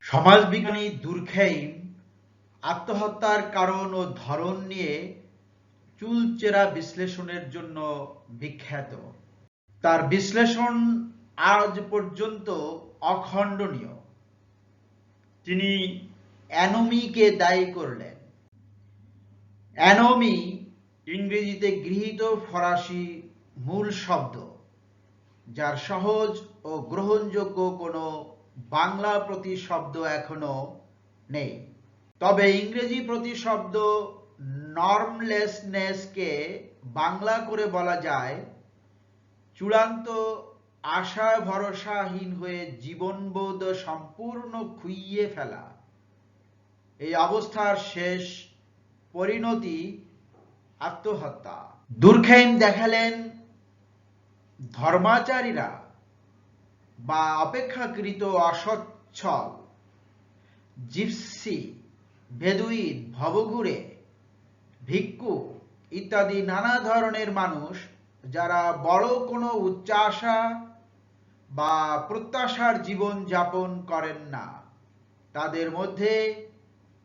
সমাজবিজ্ঞানী দুর্খেইম আত্মহত্যার কারণ ও ধরন নিয়ে চুলচেরা বিশ্লেষণের জন্য বিখ্যাত। তার বিশ্লেষণ আজ পর্যন্ত অখণ্ডনীয়। তিনি অ্যানোমিকে দায়ী করলেন। অ্যানোমি ইংরেজিতে গৃহীত ফরাসি মূল শব্দ, যার সহজ ও গ্রহণযোগ্য কোনো বাংলা প্রতিশব্দ এখনও নেই। তবে ইংরেজি প্রতিশব্দ নর্মলেসনেসকে বাংলা করে বলা যায়, চূড়ান্ত আশা ভরসাহীন হয়ে জীবনবোধ সম্পূর্ণ খুইয়ে ফেলা। এই অবস্থার শেষ পরিণতি আত্মহত্যা। দুর্খেম দেখালেন ধর্মাচারীরা বা অপেক্ষাকৃত অসচ্ছল জিপসি বেদুইন ভবঘুরে ভিক্ষু ইত্যাদি নানা ধরনের মানুষ যারা বড় কোনো উচ্চাশা বা প্রত্যাশার জীবন যাপন করেন না। তাদের মধ্যে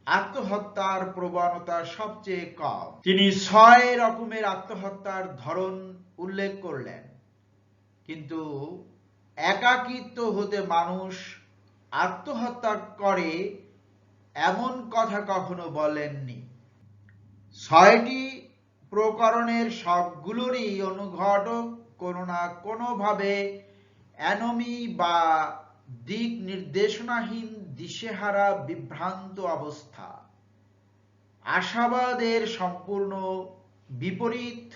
আত্মহত্যার প্রবণতা সবচেয়ে কম। তিনি ছয় রকমের আত্মহত্যার ধরন উল্লেখ করলেন। কিন্তু একাকিত্ব হতে মানুষ আত্মহত্যা করে এমন কথা কখনো বলেননি। ছয়টি প্রকরণের সবগুলোরই অনুঘটক কোনো না কোনোভাবে অ্যানমি বা দিক নির্দেশনাহীন দিশেহারা বিভ্রান্ত অবস্থা। আশাবাদের সম্পূর্ণ বিপরীত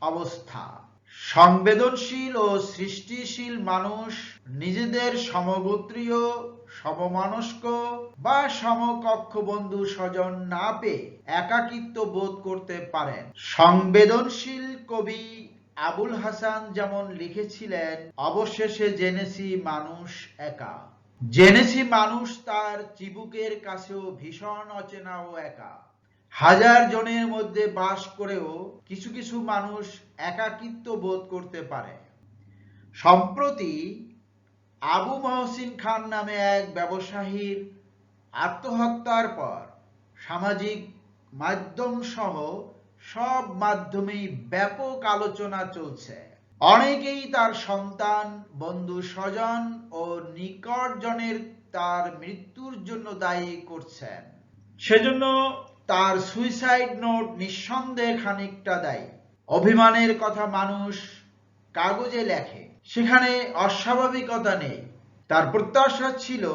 অবস্থা। সংবেদনশীল ও সৃষ্টিশীল মানুষ নিজেদের সমগোত্রীয়, সমমানস্ক বা সমকক্ষ বন্ধু স্বজন না পেয়ে একাকিত্ব বোধ করতে পারেন। সংবেদনশীল কবি আবুল হাসান যেমন লিখেছিলেন, অবশেষে জেনেছি মানুষ একা। জেনেছি মানুষ তার চিবুকের কাছেও ভীষণ অচেনা ও একা। হাজার জনের মধ্যে বাস করেও কিছু কিছু মানুষ একাকিত্ব বোধ করতে পারে। সম্প্রতি আবু মহসিন খান নামে এক ব্যবসায়ীর আত্মহত্যার পর সামাজিক মাধ্যম সহ সব মাধ্যমেই ব্যাপক আলোচনা চলছে। অনেকেই তার সন্তান, বন্ধু, স্বজন ও নিকটজনের তার মৃত্যুর জন্য দায়ী করছেন। সেজন্য তার সুইসাইড নোট নিঃসন্দেহে খানিকটা দায়ী। অভিমানের কথা মানুষ কাগজে লেখে। সেখানে অস্বাভাবিকতা নেই। তার প্রত্যাশা ছিল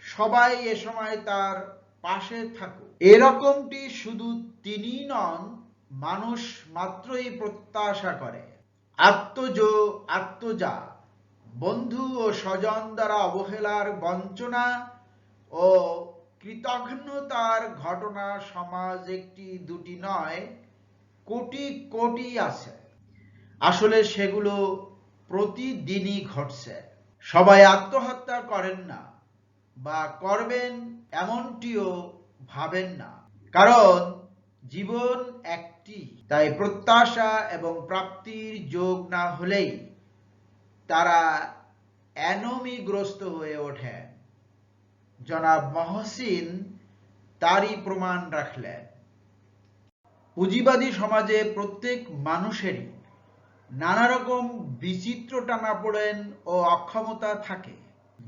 সবাই এ সময় তার পাশে থাকুক। এরকমটি শুধু তিনি নন, মানুষ মাত্রই প্রত্যাশা করে। আত্মজ, আত্মজা, বন্ধু ও স্বজন দ্বারা অবহেলার বঞ্চনা ও কৃতঘ্নতার ঘটনা সমাজ একটি, দুটি নয়, কোটি কোটি আছে। আসলে সেগুলো প্রতিদিনই ঘটছে। সবাই আত্মহত্যা করেন না বা করবেন এমনটিও ভাবেন না। কারণ জীবন একটি, তাই প্রত্যাশা এবং প্রাপ্তির যোগ না হলেই তারা অ্যানোমিগ্রস্ত হয়ে ওঠেন জনাব মহসিন তারই প্রমাণ রাখলেন। পুঁজিবাদী সমাজে প্রত্যেক মানুষেরই নানা রকম বিচিত্র টানাপোড়েন ও অক্ষমতা থাকে।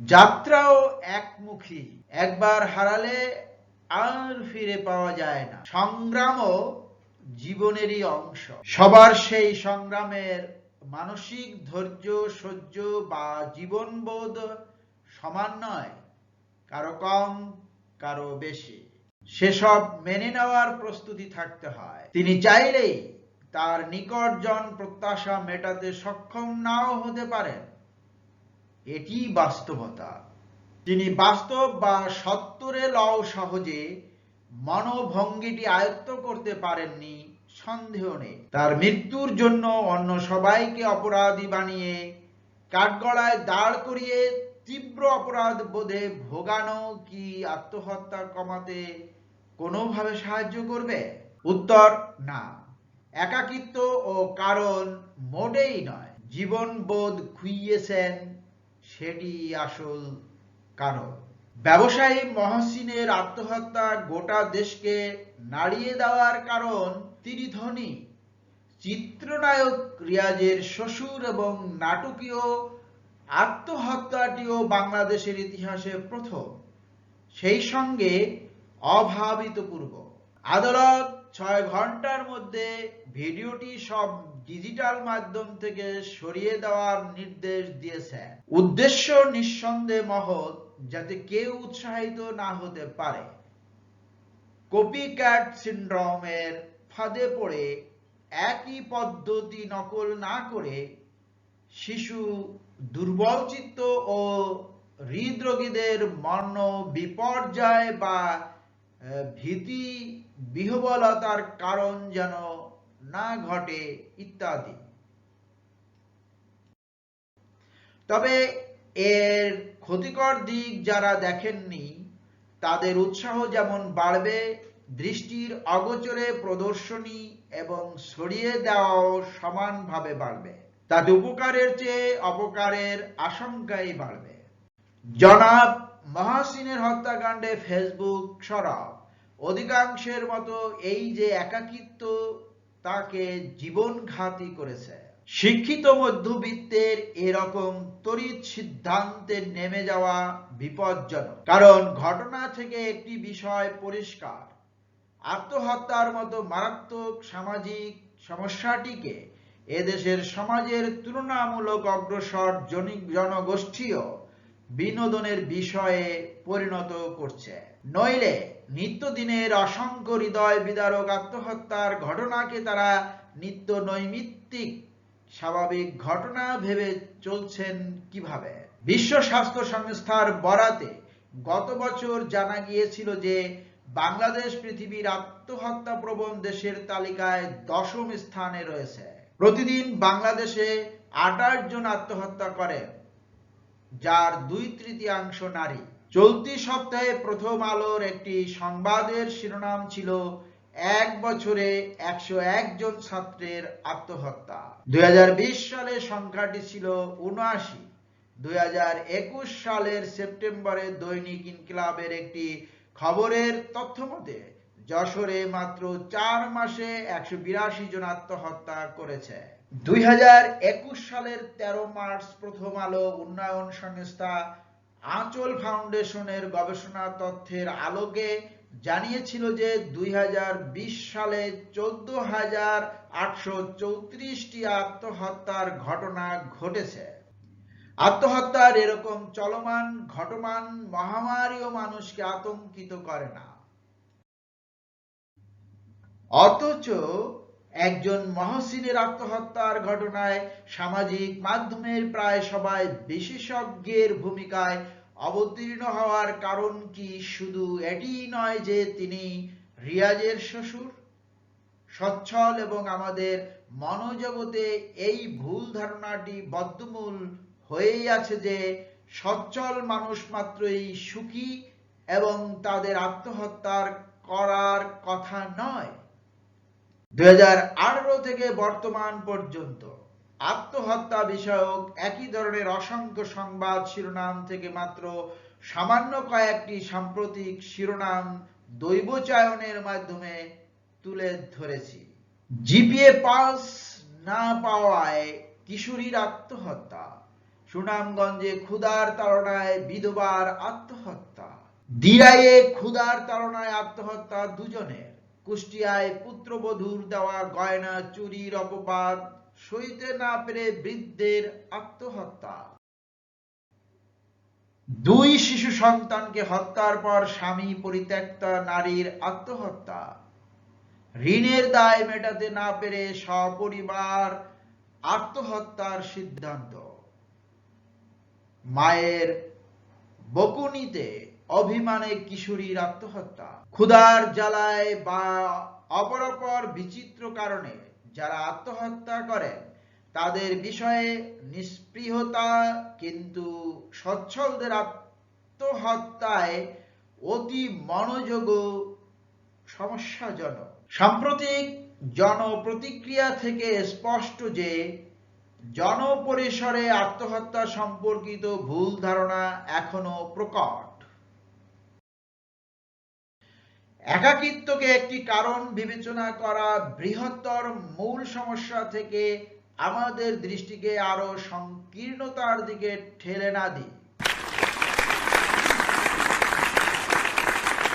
যাত্রাও একমুখী, একবার হারালে আর ফিরে পাওয়া যায় না। সংগ্রামও জীবনেরই অংশ। সবার সেই সংগ্রামের মানসিক ধৈর্য, সহ্য বা জীবনবোধ সমান নয়। কারও কম, কারও বেশি। সেসব মেনে নেওয়ার প্রস্তুতি থাকতে হয়। তিনি চাইলেই তার নিকটজন প্রত্যাশা মেটাতে সক্ষম নাও হতে পারেন। এটি বাস্তবতা। তিনি বাস্তব বা সত্তরে লও সহজে মনোভঙ্গিটি আয়ত্ত করতে পারেননি, সন্দেহ নেই। তার মৃত্যুর জন্য অন্য সবাইকে অপরাধী বানিয়ে কাঠগড়ায় দাঁড় করিয়ে তীব্র অপরাধ বোধে ভোগানো কি আত্মহত্যা কমাতে কোনোভাবে সাহায্য করবে? উত্তর, না। একাকিত্ব ও কারণ মোটেই নয়। জীবনবোধ খুইয়েছেন সেটি আসল কারণ। ব্যবসায়ী মহসিনের আত্মহত্যা গোটা দেশকে নাড়িয়ে দেওয়ার কারণ তিনি ধনী। চিত্রনায়ক রিয়াজের শ্বশুর এবং নাটকীয় আত্মহত্যাটিও বাংলাদেশের ইতিহাসে প্রথম। সেই সঙ্গে অভাবিতপূর্ব আদালত ছয় ঘণ্টার মধ্যে ভিডিওটি সব ডিজিটাল মাধ্যম থেকে সরিয়ে দেওয়ার নির্দেশ দিয়েছে উদ্দেশ্য নিঃসন্দেহে মহৎ, যাতে কেউ উৎসাহিত না হতে পারে। কপি ক্যাট সিন্ড্রোমের ফাঁদে পড়ে একই পদ্ধতি নকল না করে শিশু দুর্বলচিত্ত ও হৃদরোগীদের মর্ণ বিপর্যয় বা ভীতি, বিহবলতার কারণ যেন না ঘটে ইত্যাদি। তবে এর ক্ষতিকর দিক যারা দেখেননি, তাদের উৎসাহ যেমন বাড়বে, দৃষ্টির অগোচরে প্রদর্শনী এবং ছড়িয়ে দেওয়াও সমানভাবে বাড়বে। তাতে উপকারের চেয়ে অপকারের আশঙ্কাই বাড়বে। জনাব মহাসিনের হত্যাকাণ্ডে ফেসবুক সরব। অধিকাংশের মতো এই যে একাকিত্ব, তাকে জীবনঘাতী করেছে। শিক্ষিত মধ্যবিত্তের এরকম তড়িৎ সিদ্ধান্তে নেমে যাওয়া বিপজ্জনক। কারণ ঘটনা থেকে একটি বিষয় পরিষ্কার। আত্মহত্যার মতো মারাত্মক সামাজিক সমস্যাটিকে এদেশের সমাজের তুলনামূলক অগ্রসর জনি- জনগোষ্ঠীও বিনোদনের বিষয়ে পরিণত করছে। নইলে নিত্যদিনের অসংখ্য হৃদয় বিদারক আত্মহত্যার ঘটনাকে তারা নিত্য নৈমিত্তিক স্বাভাবিক ঘটনা ভেবে চলছেন কীভাবে? বিশ্ব স্বাস্থ্য সংস্থার বরাতে গত বছর জানা গিয়েছিল যে, বাংলাদেশ পৃথিবীর আত্মহত্যা প্রবণ দেশের তালিকায় দশম স্থানে রয়েছে। প্রতিদিন বাংলাদেশে আঠাশ জন আত্মহত্যা করেন যার দুই তৃতীয়াংশ নারী। চলতি সপ্তাহে প্রথম আলোর একটি সংবাদের শিরোনাম ছিল, এক বছরে একশো জন ছাত্রের আত্মহত্যা। দুই সালে সংখ্যাটি ছিল উনআশি। দুই সালের সেপ্টেম্বরে দৈনিক ইনকিলাবের একটি খবরের তথ্য মতে যশোরে মাত্র চার মাসে একশো বিরাশি জন আত্মহত্যা করেছে। দুই হাজার একুশ সালের তেরো মার্চ প্রথম আলো উন্নয়ন সংস্থা আঁচল ফাউন্ডেশনের গবেষণা তথ্যের আলোকে জানিয়েছিল যে দুই হাজার বিশ সালে চোদ্দ হাজার আটশো আত্মহত্যার ঘটনা ঘটেছে। আত্মহত্যার এরকম চলমান ঘটমান মহামারীও মানুষকে আতঙ্কিত করে না। অথচ একজন মহসিনের আত্মহত্যার ঘটনায় সামাজিক মাধ্যমের প্রায় সবাই বিশেষজ্ঞের ভূমিকায় অবতীর্ণ হওয়ার কারণ কি শুধু এটিই নয় যে তিনি রিয়াজের শ্বশুর? সচ্ছল এবং আমাদের মনোজগতে এই ভুল ধারণাটি বদ্ধমূল হয়েই আছে যে সচ্ছল মানুষ মাত্রই সুখী এবং তাদের আত্মহত্যার করার কথা নয়। দু হাজার আঠারো থেকে বর্তমান পর্যন্ত আত্মহত্যা বিষয়ক একই ধরনের অসংখ্য সংবাদ শিরোনাম থেকে মাত্র সামান্য কয়েকটি সাম্প্রতিক শিরোনাম দৈবচায়নের মাধ্যমে তুলে ধরেছি। জিপিএ পাস না পাওয়ায় কিশোরীর আত্মহত্যা, সুনামগঞ্জে ক্ষুধার তাড়নায় বিধবার আত্মহত্যা দিরাইয়ে ক্ষুধার তাড়নায় আত্মহত্যা দুজনের কুষ্টিয়ায় পুত্রবধূর দেওয়া গয়না, চুরির অপবাদ, সইতে না পেরে বৃদ্ধের আত্মহত্যা। দুই শিশু সন্তানকে হত্যার পর স্বামী পরিত্যক্তা নারীর আত্মহত্যা। ঋণের দায় মেটাতে না পেরে সপরিবার আত্মহত্যার সিদ্ধান্ত। মায়ের বকুনিতে অভিমানে কিশোরীর আত্মহত্যা। ক্ষুধার জ্বালায় বা অপরাপর বিচিত্র কারণে যারা আত্মহত্যা করেন, তাদের বিষয়ে নিস্পৃহতা কিন্তু সচ্ছলদের আত্মহত্যায় অতি মনোযোগ সমস্যাজনক। সাম্প্রতিক জনপ্রতিক্রিয়া থেকে স্পষ্ট যে জনপরিসরে আত্মহত্যা সম্পর্কিত ভুল ধারণা এখনও প্রকট। একাকিত্বকে একটি কারণ বিবেচনা করা বৃহত্তর মূল সমস্যা থেকে আমাদের দৃষ্টিকে আরও সংকীর্ণতার দিকে ঠেলে না দিই